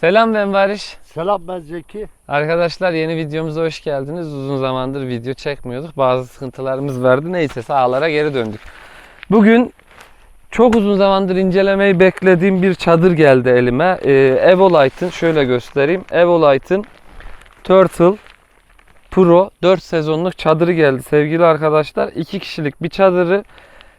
Selam ben Barış. Selam ben Zeki. Arkadaşlar yeni videomuza hoş geldiniz. Uzun zamandır video çekmiyorduk. Bazı sıkıntılarımız vardı. Neyse sahalara geri döndük. Bugün çok uzun zamandır incelemeyi beklediğim bir çadır geldi elime. Ee, Evolite'ın şöyle göstereyim. Evolite'ın Turtle Pro 4 sezonluk çadırı geldi sevgili arkadaşlar. 2 kişilik bir çadırı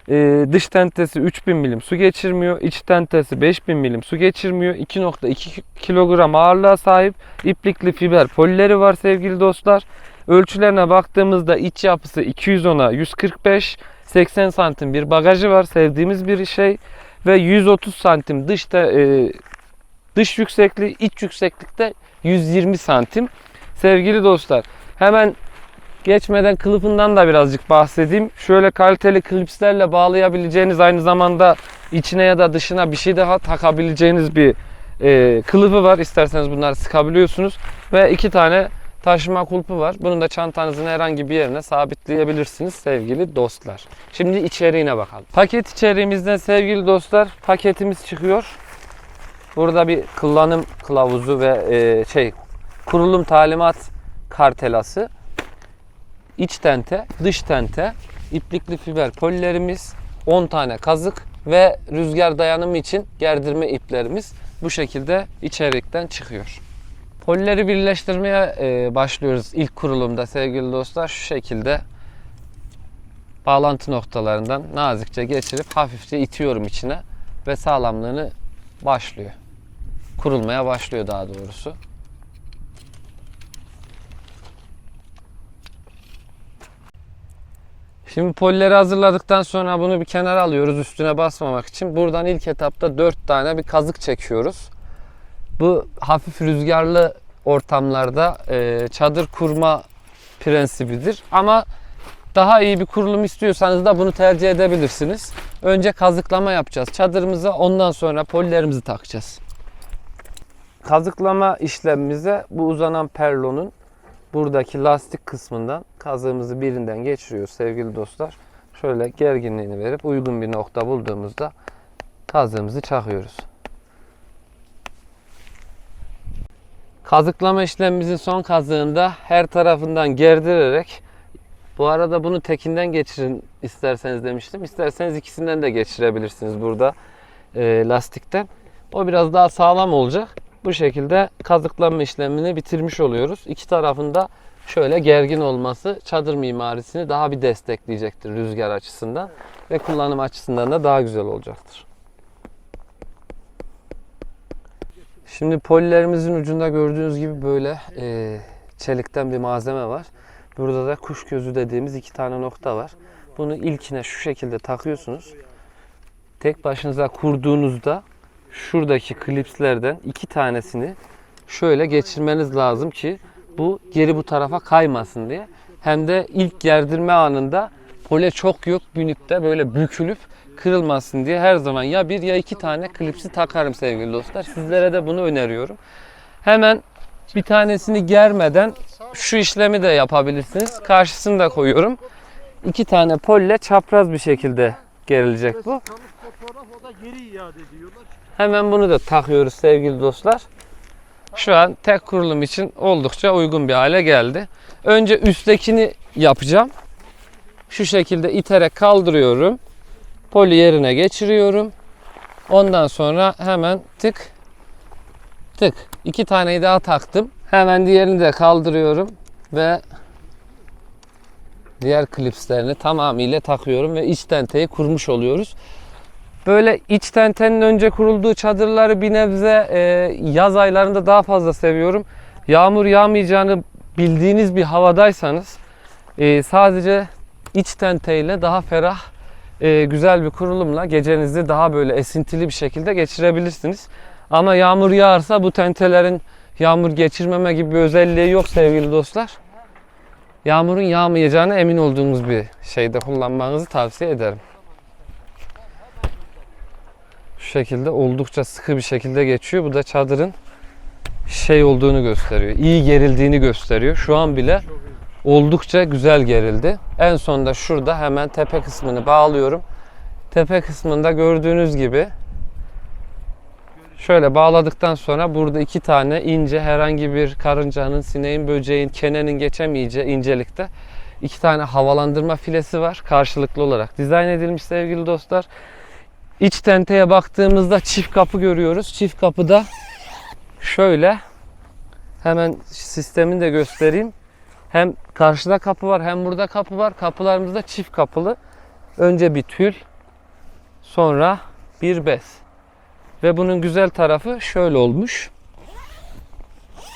ee, dış tentesi 3000 milim su geçirmiyor. iç tentesi 5000 milim su geçirmiyor. 2.2 kilogram ağırlığa sahip. iplikli fiber polileri var sevgili dostlar. Ölçülerine baktığımızda iç yapısı 210'a 145, 80 santim bir bagajı var. Sevdiğimiz bir şey ve 130 santim dışta e, dış yüksekliği, iç yükseklikte 120 santim. Sevgili dostlar, hemen geçmeden kılıfından da birazcık bahsedeyim. Şöyle kaliteli klipslerle bağlayabileceğiniz aynı zamanda içine ya da dışına bir şey daha takabileceğiniz bir e, kılıfı var. İsterseniz bunları sıkabiliyorsunuz. Ve iki tane taşıma kulpu var. Bunu da çantanızın herhangi bir yerine sabitleyebilirsiniz sevgili dostlar. Şimdi içeriğine bakalım. Paket içeriğimizden sevgili dostlar paketimiz çıkıyor. Burada bir kullanım kılavuzu ve e, şey kurulum talimat kartelası iç tente, dış tente, iplikli fiber polilerimiz, 10 tane kazık ve rüzgar dayanımı için gerdirme iplerimiz bu şekilde içerikten çıkıyor. Polileri birleştirmeye e, başlıyoruz ilk kurulumda sevgili dostlar. Şu şekilde bağlantı noktalarından nazikçe geçirip hafifçe itiyorum içine ve sağlamlığını başlıyor. Kurulmaya başlıyor daha doğrusu. Şimdi polileri hazırladıktan sonra bunu bir kenara alıyoruz üstüne basmamak için. Buradan ilk etapta 4 tane bir kazık çekiyoruz. Bu hafif rüzgarlı ortamlarda e, çadır kurma prensibidir. Ama daha iyi bir kurulum istiyorsanız da bunu tercih edebilirsiniz. Önce kazıklama yapacağız çadırımıza ondan sonra polilerimizi takacağız. Kazıklama işlemimize bu uzanan perlonun buradaki lastik kısmından kazığımızı birinden geçiriyoruz sevgili dostlar. Şöyle gerginliğini verip uygun bir nokta bulduğumuzda kazığımızı çakıyoruz. Kazıklama işlemimizin son kazığında her tarafından gerdirerek bu arada bunu tekinden geçirin isterseniz demiştim. İsterseniz ikisinden de geçirebilirsiniz burada e, lastikten. O biraz daha sağlam olacak. Bu şekilde kazıklama işlemini bitirmiş oluyoruz. İki tarafında şöyle gergin olması çadır mimarisini daha bir destekleyecektir rüzgar açısından ve kullanım açısından da daha güzel olacaktır. Şimdi polilerimizin ucunda gördüğünüz gibi böyle e, çelikten bir malzeme var. Burada da kuş gözü dediğimiz iki tane nokta var. Bunu ilkine şu şekilde takıyorsunuz. Tek başınıza kurduğunuzda şuradaki klipslerden iki tanesini şöyle geçirmeniz lazım ki bu geri bu tarafa kaymasın diye. Hem de ilk gerdirme anında pole çok yok binip de böyle bükülüp kırılmasın diye her zaman ya bir ya iki tane klipsi takarım sevgili dostlar. Sizlere de bunu öneriyorum. Hemen bir tanesini germeden şu işlemi de yapabilirsiniz. Karşısını da koyuyorum. İki tane polle çapraz bir şekilde gerilecek bu. Fotoğraf o da geri iade ediyorlar. Hemen bunu da takıyoruz sevgili dostlar. Şu an tek kurulum için oldukça uygun bir hale geldi. Önce üsttekini yapacağım. Şu şekilde iterek kaldırıyorum. Poli yerine geçiriyorum. Ondan sonra hemen tık tık. iki taneyi daha taktım. Hemen diğerini de kaldırıyorum ve diğer klipslerini tamamıyla takıyorum ve iç tenteyi kurmuş oluyoruz. Böyle iç tentenin önce kurulduğu çadırları bir nebze e, yaz aylarında daha fazla seviyorum. Yağmur yağmayacağını bildiğiniz bir havadaysanız e, sadece iç tenteyle daha ferah e, güzel bir kurulumla gecenizi daha böyle esintili bir şekilde geçirebilirsiniz. Ama yağmur yağarsa bu tentelerin yağmur geçirmeme gibi bir özelliği yok sevgili dostlar. Yağmurun yağmayacağına emin olduğumuz bir şeyde kullanmanızı tavsiye ederim. Şu şekilde oldukça sıkı bir şekilde geçiyor. Bu da çadırın şey olduğunu gösteriyor. İyi gerildiğini gösteriyor. Şu an bile oldukça güzel gerildi. En sonunda şurada hemen tepe kısmını bağlıyorum. Tepe kısmında gördüğünüz gibi Şöyle bağladıktan sonra burada iki tane ince herhangi bir karıncanın, sineğin, böceğin, kenenin geçemeyeceği incelikte iki tane havalandırma filesi var karşılıklı olarak dizayn edilmiş sevgili dostlar. İç tenteye baktığımızda çift kapı görüyoruz. Çift kapıda şöyle hemen sistemini de göstereyim. Hem karşıda kapı var hem burada kapı var. Kapılarımız da çift kapılı. Önce bir tül, sonra bir bez. Ve bunun güzel tarafı şöyle olmuş.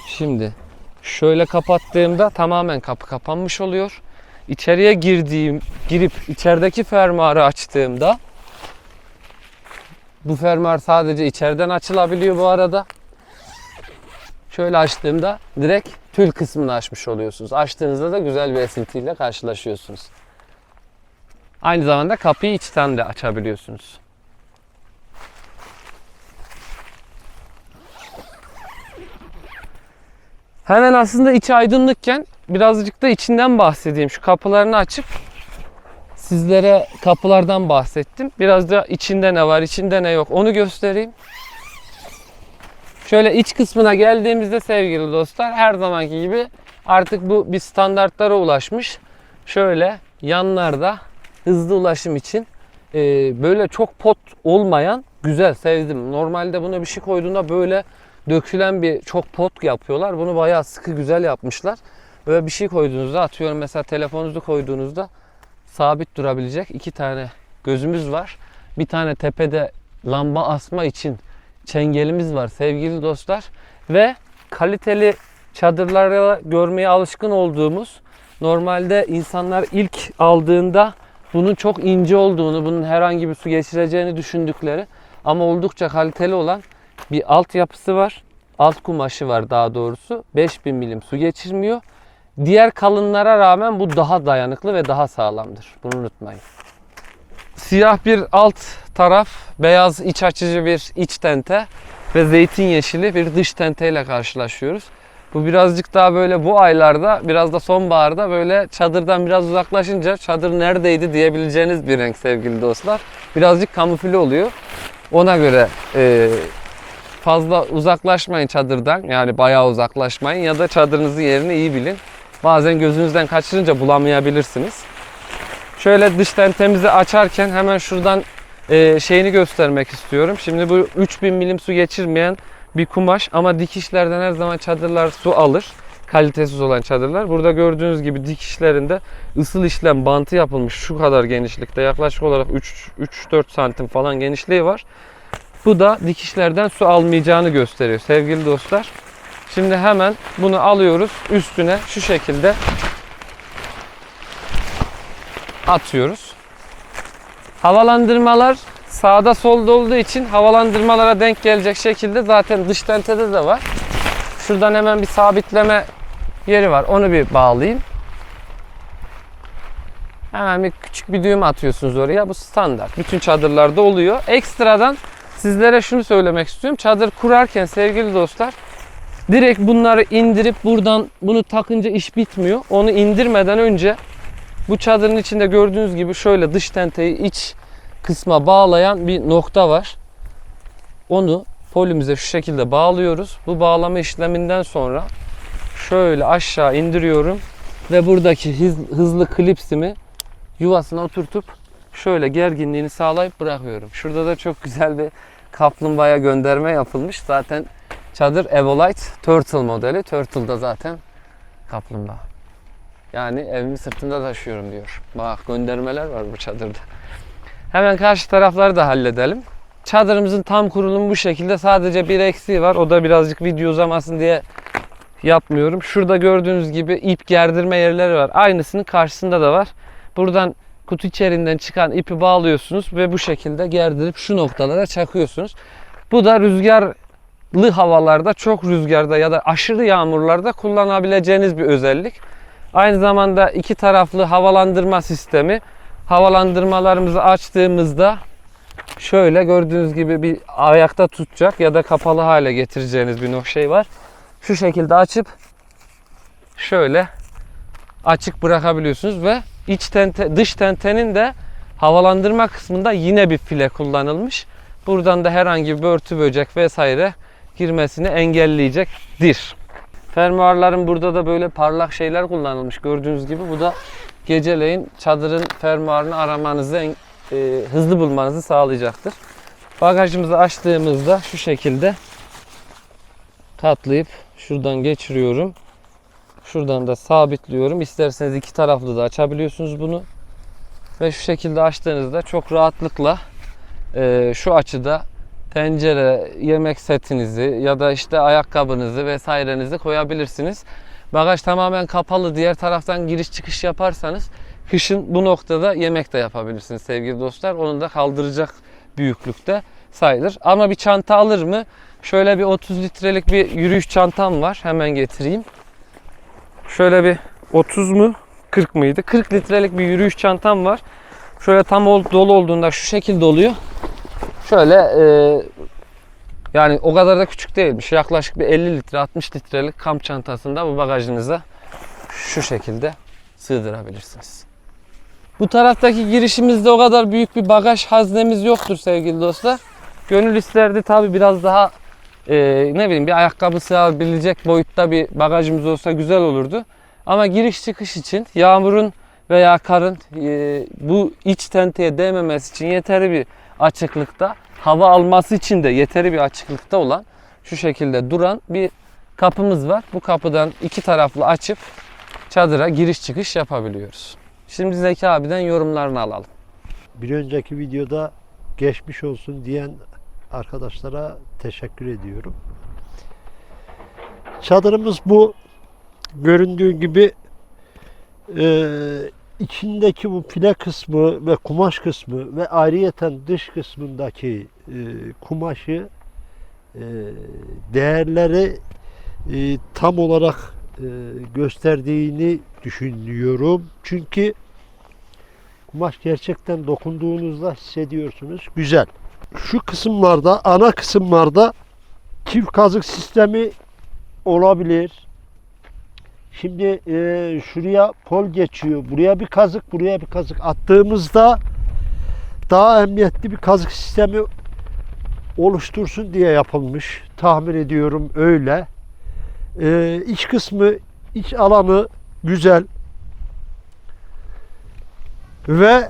Şimdi şöyle kapattığımda tamamen kapı kapanmış oluyor. İçeriye girdiğim, girip içerideki fermuarı açtığımda bu fermuar sadece içeriden açılabiliyor bu arada. Şöyle açtığımda direkt tül kısmını açmış oluyorsunuz. Açtığınızda da güzel bir esintiyle karşılaşıyorsunuz. Aynı zamanda kapıyı içten de açabiliyorsunuz. Hemen aslında içi aydınlıkken birazcık da içinden bahsedeyim. Şu kapılarını açıp sizlere kapılardan bahsettim. Biraz da içinde ne var, içinde ne yok onu göstereyim. Şöyle iç kısmına geldiğimizde sevgili dostlar her zamanki gibi artık bu bir standartlara ulaşmış. Şöyle yanlarda hızlı ulaşım için e, böyle çok pot olmayan güzel sevdim. Normalde buna bir şey koyduğunda böyle dökülen bir çok pot yapıyorlar. Bunu bayağı sıkı güzel yapmışlar. Böyle bir şey koyduğunuzda atıyorum mesela telefonunuzu koyduğunuzda sabit durabilecek iki tane gözümüz var. Bir tane tepede lamba asma için çengelimiz var sevgili dostlar. Ve kaliteli çadırlarda görmeye alışkın olduğumuz normalde insanlar ilk aldığında bunun çok ince olduğunu, bunun herhangi bir su geçireceğini düşündükleri ama oldukça kaliteli olan bir altyapısı var. Alt kumaşı var daha doğrusu. 5000 milim su geçirmiyor. Diğer kalınlara rağmen bu daha dayanıklı ve daha sağlamdır. Bunu unutmayın. Siyah bir alt taraf, beyaz iç açıcı bir iç tente ve zeytin yeşili bir dış tente ile karşılaşıyoruz. Bu birazcık daha böyle bu aylarda, biraz da sonbaharda böyle çadırdan biraz uzaklaşınca çadır neredeydi diyebileceğiniz bir renk sevgili dostlar. Birazcık kamufle oluyor. Ona göre e, fazla uzaklaşmayın çadırdan. Yani bayağı uzaklaşmayın ya da çadırınızın yerini iyi bilin. Bazen gözünüzden kaçırınca bulamayabilirsiniz. Şöyle dış tentemizi açarken hemen şuradan e, şeyini göstermek istiyorum. Şimdi bu 3000 milim su geçirmeyen bir kumaş ama dikişlerden her zaman çadırlar su alır. Kalitesiz olan çadırlar. Burada gördüğünüz gibi dikişlerinde ısıl işlem bantı yapılmış şu kadar genişlikte. Yaklaşık olarak 3-4 santim falan genişliği var. Bu da dikişlerden su almayacağını gösteriyor sevgili dostlar. Şimdi hemen bunu alıyoruz üstüne şu şekilde atıyoruz. Havalandırmalar sağda solda olduğu için havalandırmalara denk gelecek şekilde zaten dış tentede de var. Şuradan hemen bir sabitleme yeri var. Onu bir bağlayayım. Hemen bir küçük bir düğüm atıyorsunuz oraya. Bu standart. Bütün çadırlarda oluyor. Ekstradan sizlere şunu söylemek istiyorum. Çadır kurarken sevgili dostlar direkt bunları indirip buradan bunu takınca iş bitmiyor. Onu indirmeden önce bu çadırın içinde gördüğünüz gibi şöyle dış tenteyi iç kısma bağlayan bir nokta var. Onu polimize şu şekilde bağlıyoruz. Bu bağlama işleminden sonra şöyle aşağı indiriyorum ve buradaki hız- hızlı klipsimi yuvasına oturtup şöyle gerginliğini sağlayıp bırakıyorum. Şurada da çok güzel bir kaplumbağaya gönderme yapılmış. Zaten çadır Evolite Turtle modeli. Turtle da zaten kaplumbağa. Yani evimi sırtımda taşıyorum diyor. Bak göndermeler var bu çadırda. Hemen karşı tarafları da halledelim. Çadırımızın tam kurulumu bu şekilde. Sadece bir eksiği var. O da birazcık video uzamasın diye yapmıyorum. Şurada gördüğünüz gibi ip gerdirme yerleri var. Aynısının karşısında da var. Buradan kutu içeriğinden çıkan ipi bağlıyorsunuz ve bu şekilde gerdirip şu noktalara çakıyorsunuz. Bu da rüzgarlı havalarda, çok rüzgarda ya da aşırı yağmurlarda kullanabileceğiniz bir özellik. Aynı zamanda iki taraflı havalandırma sistemi. Havalandırmalarımızı açtığımızda şöyle gördüğünüz gibi bir ayakta tutacak ya da kapalı hale getireceğiniz bir şey var. Şu şekilde açıp şöyle açık bırakabiliyorsunuz ve iç tente, dış tentenin de havalandırma kısmında yine bir file kullanılmış. Buradan da herhangi bir örtü böcek vesaire girmesini engelleyecektir. Fermuarların burada da böyle parlak şeyler kullanılmış. Gördüğünüz gibi bu da geceleyin çadırın fermuarını aramanızı e, hızlı bulmanızı sağlayacaktır. Bagajımızı açtığımızda şu şekilde katlayıp şuradan geçiriyorum. Şuradan da sabitliyorum. İsterseniz iki taraflı da açabiliyorsunuz bunu. Ve şu şekilde açtığınızda çok rahatlıkla e, şu açıda tencere, yemek setinizi ya da işte ayakkabınızı vesairenizi koyabilirsiniz. Bagaj tamamen kapalı. Diğer taraftan giriş çıkış yaparsanız kışın bu noktada yemek de yapabilirsiniz sevgili dostlar. Onu da kaldıracak büyüklükte sayılır. Ama bir çanta alır mı? Şöyle bir 30 litrelik bir yürüyüş çantam var. Hemen getireyim. Şöyle bir 30 mu? 40 mıydı? 40 litrelik bir yürüyüş çantam var. Şöyle tam ol- dolu olduğunda şu şekilde oluyor. Şöyle e, yani o kadar da küçük değilmiş. Yaklaşık bir 50 litre 60 litrelik kamp çantasında bu bagajınıza şu şekilde sığdırabilirsiniz. Bu taraftaki girişimizde o kadar büyük bir bagaj haznemiz yoktur sevgili dostlar. Gönül isterdi tabi biraz daha e, ne bileyim bir ayakkabı sığabilecek boyutta bir bagajımız olsa güzel olurdu. Ama giriş çıkış için yağmurun veya karın e, bu iç tenteye değmemesi için yeterli bir açıklıkta, hava alması için de yeterli bir açıklıkta olan şu şekilde duran bir kapımız var. Bu kapıdan iki taraflı açıp çadıra giriş çıkış yapabiliyoruz. Şimdi Zeki abiden yorumlarını alalım. Bir önceki videoda geçmiş olsun diyen arkadaşlara teşekkür ediyorum. Çadırımız bu. Göründüğü gibi e, içindeki bu file kısmı ve kumaş kısmı ve ayrıyeten dış kısmındaki e, kumaşı e, değerleri e, tam olarak e, gösterdiğini düşünüyorum. Çünkü kumaş gerçekten dokunduğunuzda hissediyorsunuz. Güzel. Şu kısımlarda, ana kısımlarda çift kazık sistemi olabilir. Şimdi e, şuraya pol geçiyor. Buraya bir kazık, buraya bir kazık attığımızda daha emniyetli bir kazık sistemi oluştursun diye yapılmış. Tahmin ediyorum öyle. E, iç kısmı, iç alanı güzel. Ve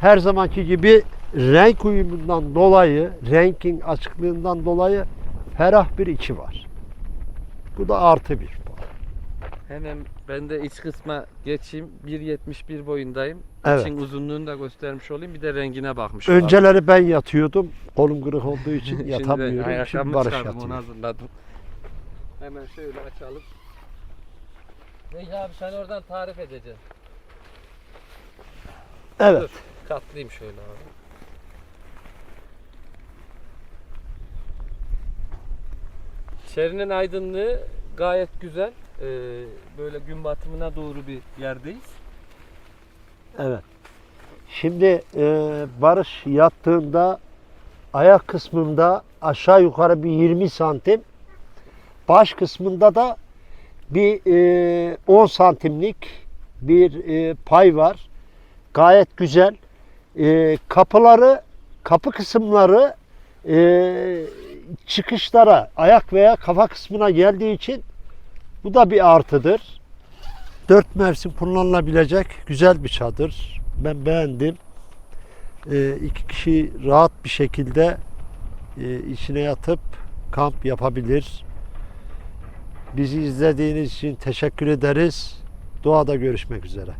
her zamanki gibi renk uyumundan dolayı, renkin açıklığından dolayı ferah bir içi var. Bu da artı bir. Hemen ben de iç kısma geçeyim. 1.71 boyundayım. Evet. İçin uzunluğunu da göstermiş olayım. Bir de rengine bakmış olalım. Önceleri ben yatıyordum. Kolum kırık olduğu için Şimdi yatamıyorum. Şimdi ayakkabımı Barış çıkardım, yatıyor. onu hazırladım. Hemen şöyle açalım. Zeki abi sen oradan tarif edeceksin. Evet. Dur, katlayayım şöyle abi. İçerinin aydınlığı gayet güzel. Ee, böyle gün batımına doğru bir yerdeyiz. Evet. Şimdi e, Barış yattığında ayak kısmında aşağı yukarı bir 20 santim baş kısmında da bir e, 10 santimlik bir e, pay var. Gayet güzel. E, kapıları kapı kısımları e, çıkışlara ayak veya kafa kısmına geldiği için bu da bir artıdır. Dört mevsim kullanılabilecek güzel bir çadır. Ben beğendim. Ee, iki kişi rahat bir şekilde e, içine yatıp kamp yapabilir. Bizi izlediğiniz için teşekkür ederiz. Doğada görüşmek üzere.